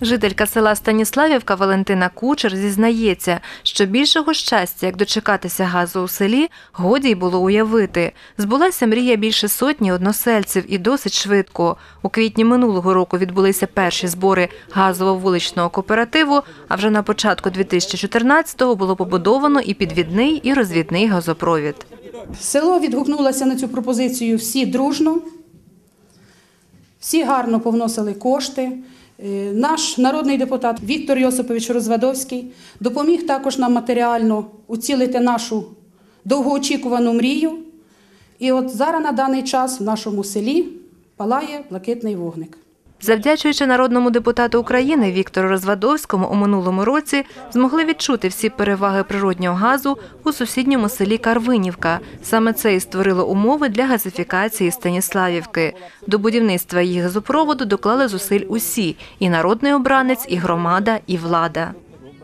Жителька села Станіславівка Валентина Кучер зізнається, що більшого щастя, як дочекатися газу у селі, годі й було уявити. Збулася мрія більше сотні односельців і досить швидко. У квітні минулого року відбулися перші збори газово-вуличного кооперативу, а вже на початку 2014-го було побудовано і підвідний, і розвідний газопровід. Село відгукнулося на цю пропозицію всі дружно, всі гарно повносили кошти. Е, Наш народний депутат Віктор Йосипович Розвадовський допоміг також нам матеріально уцілити нашу довгоочікувану мрію. І от зараз на даний час в нашому селі палає блакитний вогник. Завдячуючи народному депутату України Віктору Розвадовському у минулому році змогли відчути всі переваги природнього газу у сусідньому селі Карвинівка. Саме це і створило умови для газифікації Станіславівки. До будівництва її газопроводу доклали зусиль усі – і народний обранець, і громада, і влада.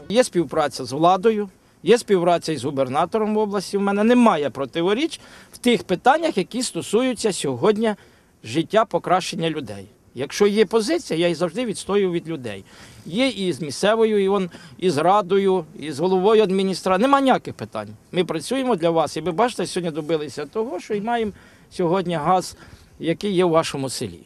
Є співпраця з владою, є співпраця із губернатором області. У мене немає противоріч в тих питаннях, які стосуються сьогодні життя покращення людей. Якщо є позиція, я її завжди відстоюю від людей. Є і з місцевою, і, он, і з радою, і з головою адміністрації. Нема ніяких питань. Ми працюємо для вас. І ви бачите, сьогодні добилися того, що і маємо сьогодні газ, який є у вашому селі.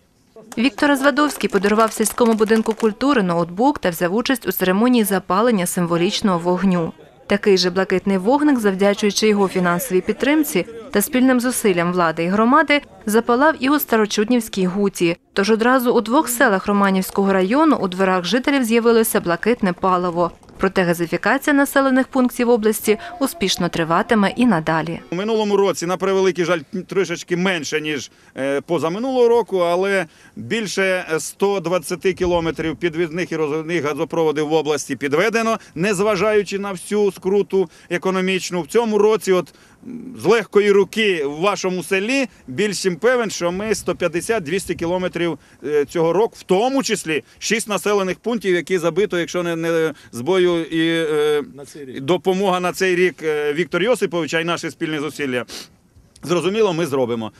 Віктор Розвадовський подарував сільському будинку культури ноутбук та взяв участь у церемонії запалення символічного вогню. Такий же блакитний вогник, завдячуючи його фінансовій підтримці та спільним зусиллям влади і громади, запалав і у Старочуднівській гуті. Тож одразу у двох селах Романівського району у дворах жителів з'явилося блакитне паливо. Проте газифікація населених пунктів області успішно триватиме і надалі. У минулому році, на превеликий жаль, трошечки менше, ніж е, позаминулого року, але більше 120 кілометрів підвідних і розвідних газопроводів в області підведено, незважаючи на всю скруту економічну. В цьому році, от з легкої руки в вашому селі, більш чим певен, що ми 150-200 кілометрів е, цього року, в тому числі 6 населених пунктів, які забито, якщо не, не з бою і е, допомога на цей рік е, Віктор Йосиповича і наші спільні зусилля. Зрозуміло, ми зробимо.